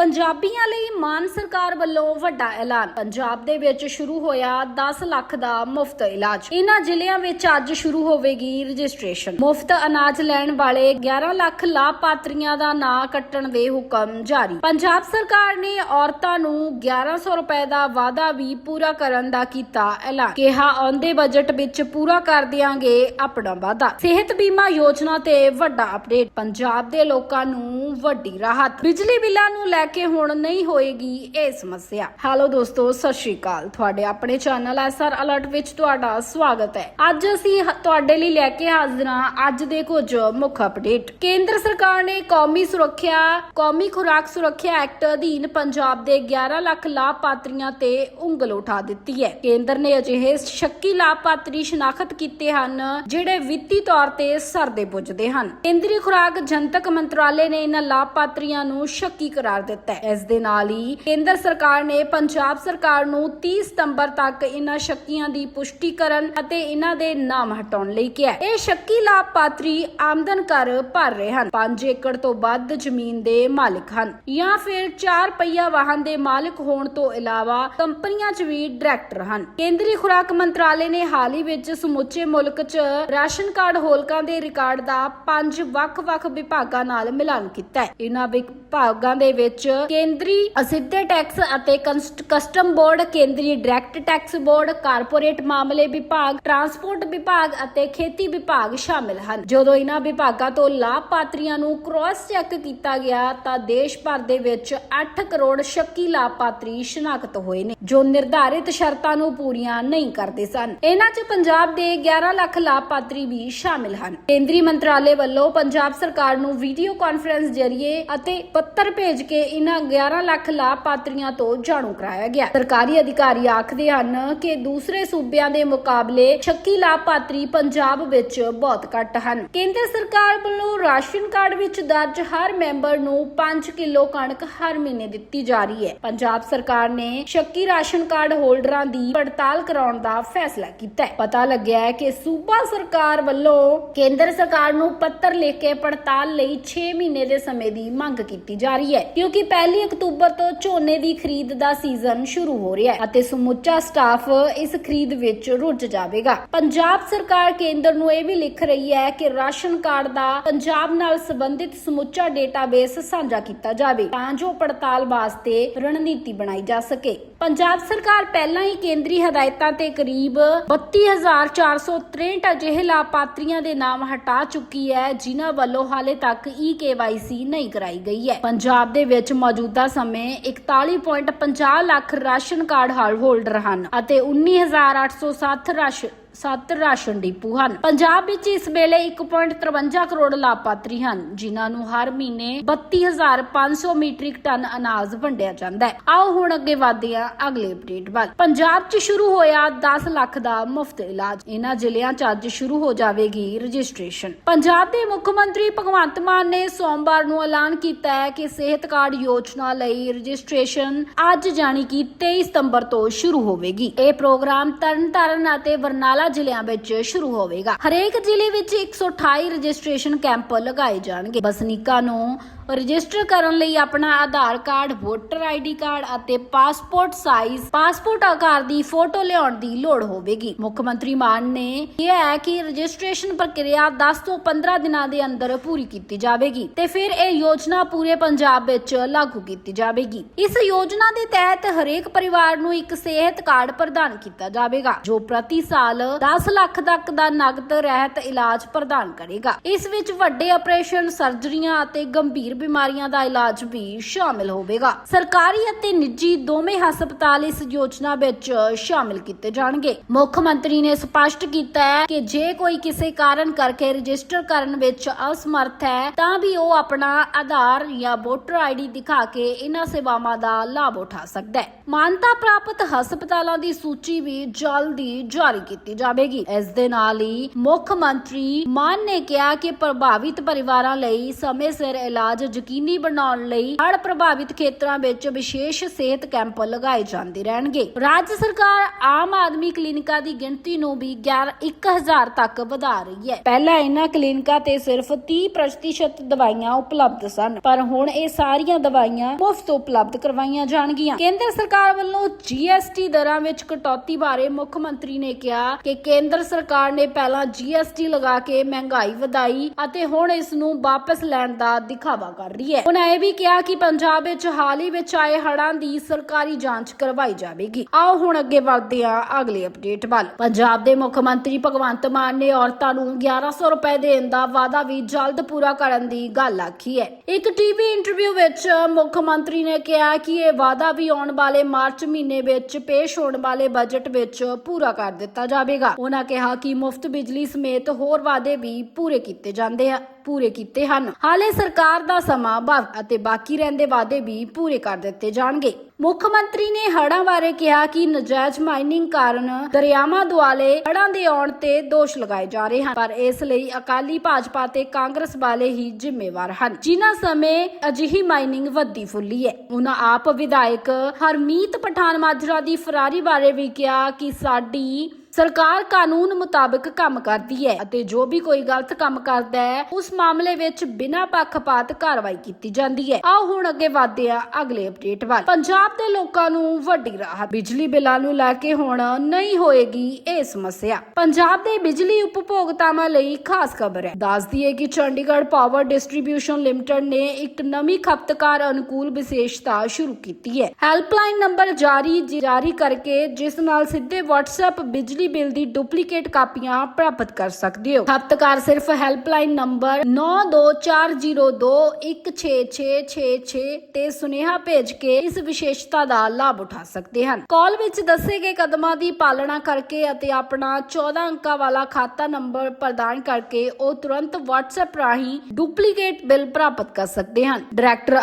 ਪੰਜਾਬੀਆਂ ਲਈ ਮਾਨ ਸਰਕਾਰ ਵੱਲੋਂ ਵੱਡਾ ਐਲਾਨ। ਪੰਜਾਬ ਦੇ ਵਿੱਚ ਸ਼ੁਰੂ ਹੋਇਆ 10 ਲੱਖ ਦਾ ਮੁਫਤ ਇਲਾਜ। ਇਹਨਾਂ ਜ਼ਿਲ੍ਹਿਆਂ ਵਿੱਚ ਅੱਜ ਸ਼ੁਰੂ ਹੋਵੇਗੀ ਰਜਿਸਟ੍ਰੇਸ਼ਨ। ਮੁਫਤ ਅਨਾਜ ਲੈਣ ਵਾਲੇ 11 ਲੱਖ ਲਾਭਪਾਤਰੀਆਂ ਦਾ ਨਾਂ ਕੱਟਣ ਦੇ ਹੁਕਮ ਜਾਰੀ। ਪੰਜਾਬ ਸਰਕਾਰ ਨੇ ਔਰਤਾਂ ਨੂੰ 1100 ਰੁਪਏ ਦਾ ਵਾਅਦਾ ਵੀ ਪੂਰਾ ਕਰਨ ਦਾ ਕੀਤਾ ਐਲਾਨ। ਕਿਹਾ, ਆਉਂਦੇ ਬਜਟ ਵਿੱਚ ਪੂਰਾ ਕਰ ਦਿਆਂਗੇ ਆਪਣਾ ਵਾਅਦਾ ਸਿਹਤ ਬੀਮਾ ਯੋਜਨਾ ਤੇ ਵੱਡਾ ਅਪਡੇਟ। ਪੰਜਾਬ ਦੇ ਲੋਕਾਂ ਨੂੰ ਵੱਡੀ ਰਾਹਤ। ਬਿਜਲੀ ਬਿੱਲਾਂ ਨੂੰ ਲੈ ਕੇ ਹੁਣ ਨਹੀਂ ਹੋਏਗੀ ਇਹ ਸਮੱਸਿਆ। ਹੈਲੋ ਦੋਸਤੋ, ਸਤਿ ਸ਼੍ਰੀ ਅਕਾਲ। ਤੁਹਾਡੇ ਆਪਣੇ ਚੈਨਲ ਐਸਆਰ ਅਲਰਟ ਵਿੱਚ ਤੁਹਾਡਾ ਸਵਾਗਤ ਹੈ। ਅੱਜ ਅਸੀਂ ਤੁਹਾਡੇ ਲਈ ਲੈ ਕੇ ਹਾਜ਼ਰ ਹਾਂ ਅੱਜ ਦੇ ਕੁਝ ਮੁੱਖ ਅਪਡੇਟ। ਕੇਂਦਰ ਸਰਕਾਰ ਨੇ ਕੌਮੀ ਸੁਰੱਖਿਆ, ਕੌਮੀ ਖੁਰਾਕ ਸੁਰੱਖਿਆ ਐਕਟ ਅਧੀਨ ਪੰਜਾਬ ਦੇ 11 ਲੱਖ ਲਾਭਪਾਤਰੀਆਂ ਤੇ ਉਂਗਲ ਉਠਾ ਦਿੱਤੀ ਹੈ। ਕੇਂਦਰ ਨੇ ਅਜਿਹੇ ਸ਼ੱਕੀ ਲਾਭਪਾਤਰੀ ਸ਼ਨਾਖਤ ਕੀਤੇ ਹਨ, ਜਿਹੜੇ ਵਿੱਤੀ ਤੌਰ ਤੇ ਸਰਦੇ ਪੁੱਜਦੇ ਹਨ। ਕੇਂਦਰੀ ਖੁਰਾਕ ਜਨਤਕ ਮੰਤਰਾਲੇ ਨੇ ਇਹਨਾਂ ਲਾਭਪਾਤਰੀਆਂ ਨੂੰ ਸ਼ੱਕੀ ਕਰਾਰ ਦਿੱਤਾ। ਹੈ। ਇਸ ਦੇ ਨਾਲ ਹੀ ਕੇਂਦਰ ਸਰਕਾਰ ਨੇ ਪੰਜਾਬ ਸਰਕਾਰ ਨੂੰ 30 ਸਤੰਬਰ ਤੱਕ ਇਹਨਾਂ ਸ਼ੱਕੀਆਂ ਦੀ ਪੁਸ਼ਟੀ ਕਰਨ ਅਤੇ ਇਹਨਾਂ ਦੇ ਨਾਮ ਹਟਾਉਣ ਲਈ ਕਿਹਾ ਹੈ। ਇਹ ਸ਼ੱਕੀ ਲਾਭਪਾਤਰੀ ਆਮਦਨ ਕਰ ਭਰ ਰਹੇ ਹਨ। 5 ਏਕੜ ਤੋਂ ਵੱਧ ਜ਼ਮੀਨ ਦੇ ਮਾਲਕ ਹਨ ਜਾਂ ਫਿਰ 4 ਪਹੀਆ ਵਾਹਨ ਦੇ ਮਾਲਕ ਹੋਣ ਤੋਂ ਇਲਾਵਾ ਕੰਪਨੀਆਂ 'ਚ ਵੀ ਡਾਇਰੈਕਟਰ ਹਨ। ਕੇਂਦਰੀ ਖੁਰਾਕ ਮੰਤਰਾਲੇ ਨੇ ਹਾਲ ਹੀ ਵਿੱਚ ਸਮੁੱਚੇ ਮੁਲਕ 'ਚ ਰਾਸ਼ਨ ਕਾਰਡ ਹੋਲਕਾਂ ਦੇ ਰਿਕਾਰਡ ਦਾ ਪੰਜ ਵੱਖ-ਵੱਖ ਵਿਭਾਗਾਂ ਨਾਲ ਮਿਲਾਨ ਕੀਤਾ ਹੈ। ਇਹਨਾਂ ਵਿਭਾਗਾਂ ਦੇ ਵਿੱਚ ਕੇਂਦਰੀ ਅਸਿੱਧੇ ਟੈਕਸ ਅਤੇ ਕਸਟਮ ਬੋਰਡ, ਕੇਂਦਰੀ ਡਾਇਰੈਕਟ ਟੈਕਸ ਬੋਰਡ, ਕਾਰਪੋਰੇਟ ਮਾਮਲੇ ਵਿਭਾਗ, ਟਰਾਂਸਪੋਰਟ ਵਿਭਾਗ ਅਤੇ ਖੇਤੀ ਵਿਭਾਗ ਸ਼ਾਮਿਲ ਹਨ। ਜਦੋਂ ਇਹਨਾਂ ਵਿਭਾਗਾਂ ਤੋਂ ਲਾਭਪਾਤਰੀਆਂ ਨੂੰ ਕ੍ਰਾਸ ਚੈੱਕ ਕੀਤਾ ਗਿਆ ਤਾਂ ਦੇਸ਼ ਭਰ ਦੇ ਵਿੱਚ 8 ਕਰੋੜ ਸ਼ੱਕੀ ਲਾਭਪਾਤਰੀ ਸ਼ਨਾਖਤ ਹੋਏ ਨੇ, ਜੋ ਨਿਰਧਾਰਿਤ ਸ਼ਰਤਾਂ ਨੂੰ ਪੂਰੀਆਂ ਨਹੀਂ ਕਰਦੇ ਸਨ। ਇਹਨਾਂ 'ਚ ਪੰਜਾਬ ਦੇ 11 ਲੱਖ ਲਾਭਪਾਤਰੀ ਵੀ ਸ਼ਾਮਿਲ ਹਨ। ਕੇਂਦਰੀ ਮੰਤਰਾਲੇ ਵੱਲੋਂ ਪੰਜਾਬ ਸਰਕਾਰ ਨੂੰ ਵੀਡੀਓ ਕਾਨਫਰੰਸ ਜ਼ਰੀਏ ਅਤੇ ਪੱਤਰ ਭੇਜ ਕੇ ਇਹਨਾਂ 11 ਲੱਖ ਲਾਭਪਾਤਰੀਆਂ ਤੋਂ ਜਾਣੂ ਕਰਾਇਆ ਗਿਆ। ਸਰਕਾਰੀ ਅਧਿਕਾਰੀ ਆਖਦੇ ਹਨ ਕਿ ਦੂਸਰੇ ਸੂਬਿਆਂ ਦੇ ਮੁਕਾਬਲੇ ਸ਼ੱਕੀ ਲਾਭਪਾਤਰੀ ਪੰਜਾਬ ਵਿੱਚ ਬਹੁਤ ਘੱਟ ਹਨ। ਕੇਂਦਰ ਸਰਕਾਰ ਵੱਲੋਂ ਰਾਸ਼ਨ ਕਾਰਡ ਵਿੱਚ ਦਰਜ ਹਰ ਮੈਂਬਰ ਨੂੰ 5 ਕਿਲੋ ਕਣਕ ਹਰ ਮਹੀਨੇ ਦਿੱਤੀ ਜਾ ਰਹੀ ਹੈ। ਪੰਜਾਬ ਸਰਕਾਰ ਨੇ ਸ਼ੱਕੀ ਰਾਸ਼ਨ ਕਾਰਡ ਹੋਲਡਰਾਂ ਦੀ ਪੜਤਾਲ ਕਰਾਉਣ ਦਾ ਫੈਸਲਾ ਕੀਤਾ ਹੈ। ਪਤਾ ਲੱਗਿਆ ਹੈ ਕਿ ਸੂਬਾ ਸਰਕਾਰ ਵੱਲੋਂ ਕੇਂਦਰ ਸਰਕਾਰ ਨੂੰ ਪੱਤਰ ਲਿਖ ਕੇ ਪੜਤਾਲ ਲਈ 6 ਮਹੀਨੇ ਦੇ ਸਮੇਂ ਦੀ ਮੰਗ ਕੀਤੀ ਜਾ ਰਹੀ ਹੈ, ਕਿਉਂਕਿ ਪਹਿਲੀ ਅਕਤੂਬਰ ਤੋਂ ਝੋਨੇ ਦੀ ਖਰੀਦ ਦਾ ਸੀਜ਼ਨ ਸ਼ੁਰੂ ਹੋ ਰਿਹਾ ਹੈ ਅਤੇ ਸਮੁੱਚਾ ਸਟਾਫ ਇਸ ਖਰੀਦ ਵਿੱਚ ਰੁੱਝ ਜਾਵੇਗਾ। ਪੰਜਾਬ ਸਰਕਾਰ ਕੇਂਦਰ ਨੂੰ ਇਹ ਵੀ ਲਿਖ ਰਹੀ ਹੈ ਕਿ ਰਾਸ਼ਨ ਕਾਰਡ ਦਾ ਪੰਜਾਬ ਨਾਲ ਸੰਬੰਧਿਤ ਸਮੁੱਚਾ ਡੇਟਾਬੇਸ ਸਾਂਝਾ ਕੀਤਾ ਜਾਵੇ ਤਾਂ ਜੋ ਪੜਤਾਲ ਵਾਸਤੇ ਰਣਨੀਤੀ ਬਣਾਈ ਜਾ ਸਕੇ। ਪੰਜਾਬ ਸਰਕਾਰ ਪਹਿਲਾਂ ਹੀ ਕੇਂਦਰੀ ਹਦਾਇਤਾਂ ਤੇ ਕਰੀਬ 32463 ਅਜਿਹੇ ਲਾਭਪਾਤਰੀਆਂ ਦੇ ਨਾਮ ਹਟਾ ਚੁੱਕੀ ਹੈ, ਜਿਨ੍ਹਾਂ ਵੱਲੋਂ ਹਾਲੇ ਤੱਕ ਈ ਕੇਵਾਈਸੀ ਨਹੀਂ ਕਰਾਈ ਗਈ ਹੈ। ਪੰਜਾਬ ਦੇ ਵਿੱਚ ਮੌਜੂਦਾ ਸਮੇਂ 41.50 ਲੱਖ ਰਾਸ਼ਨ ਕਾਰਡ ਹੋਲਡਰ ਹਨ ਅਤੇ 19860 ਰਾਸ਼ਨ ਸੱਤ ਰਾਸ਼ਨ ਡਿਪੂ ਹਨ। ਪੰਜਾਬ ਵਿੱਚ ਇਸ ਵੇਲੇ 1.53 ਕਰੋੜ ਲਾਭਪਾਤਰੀ ਹਨ, ਜਿਨ੍ਹਾਂ ਨੂੰ ਹਰ ਮਹੀਨੇ 32500 ਮੀਟ੍ਰਿਕ ਟਨ ਅਨਾਜ ਵੰਡਿਆ ਜਾਂਦਾ ਹੈ। ਆਓ ਹੁਣ ਅੱਗੇ ਵਧਦੇ ਹਾਂ ਅਗਲੇ ਅਪਡੇਟ ਵੱਲ। ਪੰਜਾਬ 'ਚ ਸ਼ੁਰੂ ਹੋਇਆ 10 ਲੱਖ ਦਾ ਮੁਫਤ ਇਲਾਜ। ਇਹਨਾਂ ਜ਼ਿਲ੍ਹਿਆਂ 'ਚ ਅੱਜ ਸ਼ੁਰੂ ਹੋ ਜਾਵੇਗੀ ਰਜਿਸਟ੍ਰੇਸ਼ਨ। ਪੰਜਾਬ ਦੇ ਮੁੱਖ ਮੰਤਰੀ ਭਗਵੰਤ ਮਾਨ ਨੇ ਸੋਮਵਾਰ ਨੂੰ ਐਲਾਨ ਕੀਤਾ ਹੈ ਕਿ ਸਿਹਤ ਕਾਰਡ ਯੋਜਨਾ ਲਈ ਰਜਿਸਟ੍ਰੇਸ਼ਨ ਅੱਜ ਜਾਣੀ ਕਿ 23 ਸਤੰਬਰ ਤੋਂ ਸ਼ੁਰੂ ਹੋਵੇਗੀ। ਇਹ ਪ੍ਰੋਗਰਾਮ ਤਰਨਤਾਰਨ ਅਤੇ ਬਰਨਾਲਾ ਜ਼ਿਲ੍ਹਿਆਂ ਵਿੱਚ ਸ਼ੁਰੂ ਹੋਵੇਗਾ। ਹਰੇਕ ਜ਼ਿਲ੍ਹੇ ਵਿੱਚ 128 ਰਜਿਸਟ੍ਰੇਸ਼ਨ ਕੈਂਪ ਲਗਾਏ ਜਾਣਗੇ। ਵਸਨੀਕਾਂ ਨੂੰ ਰਜਿਸਟਰ ਕਰਨ ਲਈ ਆਪਣਾ Aadhaar card, voter ID card ਅਤੇ ਪਾਸਪੋਰਟ ਸਾਈਜ਼ ਪਾਸਪੋਰਟ ਆਕਾਰ ਦੀ ਫੋਟੋ ਲਿਆਉਣ ਦੀ ਲੋੜ ਹੋਵੇਗੀ। ਮੁੱਖ ਮੰਤਰੀ ਮਾਨ ਨੇ ਕਿਹਾ ਹੈ ਕਿ ਰਜਿਸਟ੍ਰੇਸ਼ਨ ਪ੍ਰਕਿਰਿਆ 10 ਤੋਂ 15 ਦਿਨਾਂ ਦੇ ਅੰਦਰ ਪੂਰੀ ਕੀਤੀ ਜਾਵੇਗੀ ਤੇ ਫਿਰ ਇਹ ਯੋਜਨਾ ਪੂਰੇ ਪੰਜਾਬ ਵਿੱਚ ਲਾਗੂ ਕੀਤੀ ਜਾਵੇਗੀ। ਇਸ ਯੋਜਨਾ ਦੇ ਤਹਿਤ ਹਰੇਕ ਪਰਿਵਾਰ ਨੂੰ ਇੱਕ ਸਿਹਤ ਕਾਰਡ ਪ੍ਰਦਾਨ ਕੀਤਾ ਜਾਵੇਗਾ, ਜੋ ਪ੍ਰਤੀ ਸਾਲ 10 ਲੱਖ ਤੱਕ ਦਾ ਨਗਦ ਰਹਿਤ ਇਲਾਜ ਪ੍ਰਦਾਨ ਕਰੇਗਾ। ਇਸ ਵਿੱਚ ਵੱਡੇ ਆਪਰੇਸ਼ਨ, ਸਰਜਰੀਆਂ ਅਤੇ ਗੰਭੀਰ ਬਿਮਾਰੀਆਂ ਦਾ ਇਲਾਜ ਵੀ ਸ਼ਾਮਿਲ ਹੋਵੇਗਾ। ਸਰਕਾਰੀ ਅਤੇ ਨਿੱਜੀ ਦੋਵੇਂ ਹਸਪਤਾਲ ਇਸ ਯੋਜਨਾ ਵਿੱਚ ਸ਼ਾਮਿਲ ਕੀਤੇ ਜਾਣਗੇ। ਮੁੱਖ ਮੰਤਰੀ ਨੇ ਸਪਸ਼ਟ ਕੀਤਾ ਹੈ ਕਿ ਜੇ ਕੋਈ ਕਿਸੇ ਕਾਰਨ ਕਰਕੇ ਰਜਿਸਟਰ ਕਰਨ ਵਿੱਚ ਅਸਮਰਥ ਹੈ, ਤਾਂ ਵੀ ਉਹ ਆਪਣਾ ਆਧਾਰ ਜਾਂ ਵੋਟਰ ਆਈਡੀ ਦਿਖਾ ਕੇ ਇਹਨਾਂ ਸੇਵਾਵਾਂ ਦਾ ਲਾਭ ਉਠਾ ਸਕਦਾ ਹੈ। ਮਾਨਤਾ ਪ੍ਰਾਪਤ ਹਸਪਤਾਲਾਂ ਦੀ ਸੂਚੀ ਵੀ ਜਲਦੀ ਜਾਰੀ ਕੀਤੀ ਜਾਵੇਗੀ। ਇਸ ਦੇ ਨਾਲ ਹੀ ਮੁੱਖ ਮੰਤਰੀ ਮਾਨ ਨੇ ਕਿਹਾ ਕਿ ਪ੍ਰਭਾਵਿਤ ਪਰਿਵਾਰਾਂ ਲਈ ਸਮੇਂ ਸਿਰ ਇਲਾਜ ਇਲਾਜ ਯਕੀਨੀ ਬਣਾਉਣ ਲਈ ਹੜ੍ਹ ਪ੍ਰਭਾਵਿਤ ਖੇਤਰਾਂ ਵਿੱਚ ਵਿਸ਼ੇਸ਼ ਸਿਹਤ ਕੈਂਪ ਲਗਾਏ ਜਾਂਦੇ ਰਹਿਣਗੇ। ਰਾਜ ਸਰਕਾਰ ਆਮ ਆਦਮੀ ਕਲੀਨਿਕਾਂ ਦੀ ਗਿਣਤੀ ਨੂੰ ਵੀ 1000 ਤੱਕ ਵਧਾ ਰਹੀ ਹੈ। ਪਹਿਲਾਂ ਇਹਨਾਂ ਕਲੀਨਿਕਾਂ ਤੇ ਸਿਰਫ 30% ਦਵਾਈਆਂ ਉਪਲਬਧ ਸਨ, ਪਰ ਹੁਣ ਇਹ ਸਾਰੀਆਂ ਦਵਾਈਆਂ ਮੁਫਤ ਉਪਲਬਧ ਕਰਵਾਈਆਂ ਜਾਣਗੀਆਂ। ਕੇਂਦਰ ਸਰਕਾਰ ਵੱਲੋਂ ਜੀਐਸਟੀ ਦਰਾਂ ਵਿੱਚ ਕਟੌਤੀ ਬਾਰੇ ਮੁੱਖ ਮੰਤਰੀ ਨੇ ਕਿਹਾ ਕਿ ਕੇਂਦਰ ਸਰਕਾਰ ਨੇ ਪਹਿਲਾਂ ਜੀਐਸਟੀ ਲਗਾ ਕੇ ਮਹਿੰਗਾਈ ਵਧਾਈ ਅਤੇ ਹੁਣ ਇਸ ਨੂੰ ਵਾਪਸ ਲੈਣ ਦਾ ਦਿਖਾਵਾ ਕਰ ਰਹੀ ਹੈ। ਉਹਨਾਂ ਇਹ ਵੀ ਕਿਹਾ ਕਿ ਪੰਜਾਬ ਵਿੱਚ ਹਾਲ ਹੀ ਵਿੱਚ ਆਏ ਹੜ੍ਹਾਂ ਦੀ ਸਰਕਾਰੀ ਜਾਂਚ ਕਰਵਾਈ ਜਾਵੇਗੀ। ਆਓ ਹੁਣ ਅੱਗੇ ਵਧਦੇ ਹਾਂ ਅਗਲੀ ਅਪਡੇਟ ਵੱਲ। ਪੰਜਾਬ ਦੇ ਮੁੱਖ ਮੰਤਰੀ ਭਗਵੰਤ ਮਾਨ ਨੇ ਔਰਤਾਂ ਨੂੰ 1100 ਰੁਪਏ ਦੇਣ ਦਾ ਵਾਅਦਾ ਵੀ ਜਲਦ ਪੂਰਾ ਕਰਨ ਦੀ ਗੱਲ ਆਖੀ ਹੈ। ਇੱਕ ਟੀਵੀ ਇੰਟਰਵਿਊ ਵਿੱਚ ਮੁੱਖ ਮੰਤਰੀ ਨੇ ਕਿਹਾ ਕਿ ਇਹ ਵਾਅਦਾ ਵੀ ਆਉਣ ਵਾਲੇ ਮਾਰਚ ਮਹੀਨੇ ਵਿੱਚ ਪੇਸ਼ ਹੋਣ ਵਾਲੇ ਬਜਟ ਵਿੱਚ ਪੂਰਾ ਕਰ ਦਿੱਤਾ ਜਾਵੇਗਾ। ਉਹਨਾਂ ਕਿਹਾ ਕਿ ਮੁਫਤ ਬਿਜਲੀ ਸਮੇਤ ਹੋਰ ਵਾਅਦੇ ਵੀ ਪੂਰੇ ਕੀਤੇ ਜਾਂਦੇ ਆ। ਪੂਰੇ ਕੀਤੇ ਹਨ। ਹਾਲੇ ਸਰਕਾਰ ਦਾ ਸਮਾਂ ਬਾਕੀ ਅਤੇ ਬਾਕੀ ਰਹਿੰਦੇ ਵਾਅਦੇ ਵੀ ਪੂਰੇ ਕਰ ਦਿੱਤੇ ਜਾਣਗੇ। ਮੁੱਖ ਮੰਤਰੀ ਨੇ ਹੜ੍ਹਾਂ ਬਾਰੇ ਕਿਹਾ ਕਿ ਨਜਾਇਜ਼ ਮਾਈਨਿੰਗ ਕਾਰਨ ਦਰਿਆਵਾਂ ਦੁਆਲੇ ਹੜ੍ਹਾਂ ਦੇ ਆਉਣ ਤੇ ਦੋਸ਼ ਲਗਾਏ ਜਾ ਰਹੇ ਹਨ, ਪਰ ਇਸ ਲਈ ਅਕਾਲੀ ਭਾਜਪਾ ਤੇ ਕਾਂਗਰਸ ਵਾਲੇ ਹੀ ਜ਼ਿੰਮੇਵਾਰ ਹਨ। ਜਿਨ੍ਹਾਂ ਸਮੇਂ ਅਜਿਹੀ ਮਾਈਨਿੰਗ ਵੱਧੀ ਫੁੱਲੀ ਹੈ ਉਹਨਾਂ ਆਪ ਵਿਧਾਇਕ ਹਰਮੀਤ ਪਠਾਨ ਮਾਜਰਾ ਦੀ ਫਰਾਰੀ ਬਾਰੇ ਵੀ ਕਿਹਾ ਕਿ ਸਾਡੀ ਸਰਕਾਰ ਕਾਨੂੰਨ ਮੁਤਾਬਕ ਕੰਮ ਕਰਦੀ ਹੈ ਅਤੇ ਜੋ ਵੀ ਕੋਈ ਗਲਤ ਕੰਮ ਕਰਦਾ ਹੈ, ਉਸ ਮਾਮਲੇ ਵਿੱਚ ਬਿਨਾਂ ਪੱਖਪਾਤ ਕਾਰਵਾਈ ਕੀਤੀ ਜਾਂਦੀ ਹੈ। ਆਓ ਹੁਣ ਅੱਗੇ ਵਧਦੇ ਹਾਂ ਅਗਲੇ ਅਪਡੇਟ ਵੱਲ। ਪੰਜਾਬ ਦੇ ਲੋਕਾਂ ਨੂੰ ਵੱਡੀ ਰਾਹਤ। ਬਿਜਲੀ ਬਿੱਲਾਂ ਨੂੰ ਲੈ ਕੇ ਹੁਣ ਨਹੀਂ ਹੋਏਗੀ ਇਹ ਸਮੱਸਿਆ। ਪੰਜਾਬ ਦੇ ਬਿਜਲੀ ਉਪਭੋਗਤਾਵਾਂ ਲਈ ਖਾਸ ਖਬਰ ਹੈ। ਦੱਸਦੀ ਹੈ ਕਿ ਚੰਡੀਗੜ੍ਹ ਪਾਵਰ ਡਿਸਟ੍ਰੀਬਿਊਸ਼ਨ ਲਿਮਟਿਡ ਨੇ ਇੱਕ ਨਵੀਂ ਖਪਤਕਾਰ ਅਨੁਕੂਲ ਵਿਸ਼ੇਸ਼ਤਾ ਸ਼ੁਰੂ ਕੀਤੀ ਹੈ। ਹੈਲਪਲਾਈਨ ਨੰਬਰ ਜਾਰੀ ਜਾਰੀ ਕਰਕੇ ਜਿਸ ਨਾਲ ਸਿੱਧੇ WhatsApp ਬਿਜਲੀ ਬਿੱਲ ਦੀ ਡੁਪਲੀਕੇਟ ਕਾਪੀਆਂ ਪ੍ਰਾਪਤ ਕਰ ਸਕਦੇ ਹੋ। ਖਪਤਕਾਰ ਸਿਰਫ ਹੈਲਪਲਾਈਨ ਨੰਬਰ 9240216666 ਤੇ ਸੁਨੇਹਾ ਭੇਜ ਕੇ ਇਸ ਵਿਸ਼ੇਸ਼ਤਾ ਦਾ ਲਾਭ ਉਠਾ ਸਕਦੇ ਹਨ। ਕਾਲ ਵਿੱਚ ਦੱਸੇ ਗਏ ਕਦਮਾਂ ਦੀ ਪਾਲਣਾ ਕਰਕੇ ਅਤੇ ਆਪਣਾ 14 ਅੰਕਾਂ ਵਾਲਾ ਖਾਤਾ ਨੰਬਰ ਪ੍ਰਦਾਨ ਕਰਕੇ ਉਹ ਤੁਰੰਤ WhatsApp ਰਾਹੀਂ ਡੁਪਲੀਕੇਟ ਬਿੱਲ ਪ੍ਰਾਪਤ ਕਰ ਸਕਦੇ ਹਨ। ਡਾਇਰੈਕਟਰ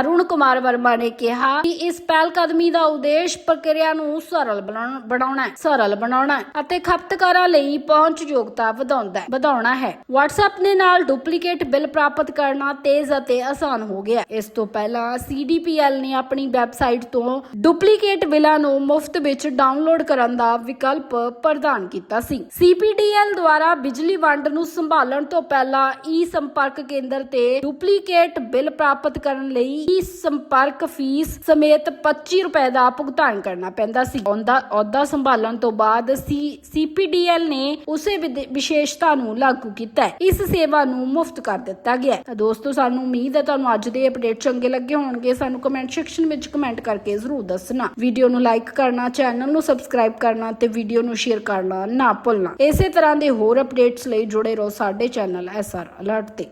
ਅਰੁਣ- ਕੁਮਾਰ ਵਰਮਾ ਨੇ ਕਿਹਾ ਕਿ ਇਸ ਪਹਿਲ ਕਦਮੀ ਦਾ ਉਦੇਸ਼ ਪ੍ਰਕਿਰਿਆ ਨੂੰ ਸਰਲ ਬਣਾਉਣ- ਬਣਾਉਣਾ ਹੈ। ਸਰਲ ਬਣਾਉਣਾ ਹੈ ਅਤੇ ਖਪਤਕਾਰਾਂ ਲਈ ਪਹੁੰਚ ਯੋਗਤਾ ਵਧਾਉਂਦਾ ਹੈ, ਵਧਾਉਣਾ ਹੈ। WhatsApp ਦੇ ਨਾਲ ਡੁਪਲੀਕੇਟ ਬਿੱਲ ਪ੍ਰਾਪਤ ਕਰਨਾ ਤੇਜ਼ ਅਤੇ ਆਸਾਨ ਹੋ ਗਿਆ ਇਸ ਤੋਂ ਪਹਿਲਾਂ CDPL ਨੇ ਆਪਣੀ ਵੈਬਸਾਈਟ ਤੋਂ ਡੁਪਲੀਕੇਟ ਬਿੱਲਾਂ ਨੂੰ ਮੁਫਤ ਵਿੱਚ ਡਾਊਨਲੋਡ ਕਰਨ ਦਾ ਵਿਕਲਪ ਪ੍ਰਦਾਨ ਕੀਤਾ ਸੀ। CPDL ਦੁਆਰਾ ਬਿਜਲੀ ਵੰਡ ਨੂੰ ਸੰਭਾਲਣ ਤੋਂ ਪਹਿਲਾਂ ਈ ਸੰਪਰਕ ਕੇਂਦਰ ਤੇ ਡੁਪਲੀਕੇਟ ਬਿੱਲ ਪ੍ਰਾਪਤ ਕਰਨ ਲਈ ਈ ਸੰਪਰਕ ਫੀਸ ਸਮੇਤ 25 ਰੁਪਏ ਦਾ ਭੁਗਤਾਨ ਕਰਨਾ ਪੈਂਦਾ ਸੀ। ਉਹਦਾ ਸੰਭਾਲਣ ਤੋਂ ਬਾਅਦ ਸੀਪੀਡੀਐਲ ਨੇ ਉਸੇ ਵਿਸ਼ੇਸ਼ਤਾ ਨੂੰ ਲਾਗੂ ਕੀਤਾ ਹੈ। ਇਸ ਸੇਵਾ ਨੂੰ ਮੁਫਤ ਕਰ ਦਿੱਤਾ ਗਿਆ ਹੈ। ਦੋਸਤੋ, ਸਾਨੂੰ ਉਮੀਦ ਹੈ ਤੁਹਾਨੂੰ ਅੱਜ ਦੇ ਅਪਡੇਟ ਚੰਗੇ ਲੱਗੇ ਹੋਣਗੇ। ਸਾਨੂੰ ਕਮੈਂਟ ਸੈਕਸ਼ਨ ਵਿੱਚ ਕਮੈਂਟ ਕਰਕੇ ਜ਼ਰੂਰ ਦੱਸਣਾ। ਵੀਡੀਓ ਨੂੰ ਲਾਈਕ ਕਰਨਾ ਚੈਨਲ ਨੂੰ ਸਬਸਕ੍ਰਾਈਬ ਕਰਨਾ ਤੇ ਵੀਡੀਓ ਨੂੰ ਸ਼ੇਅਰ ਕਰਨਾ ਨਾ ਭੁੱਲਣਾ। ਇਸੇ ਤਰ੍ਹਾਂ ਦੇ ਹੋਰ ਅਪਡੇਟਸ ਲਈ ਜੁੜੇ ਰਹੋ ਸਾਡੇ ਚੈਨਲ ਐਸਆਰ ਅਲਰਟ ਤੇ।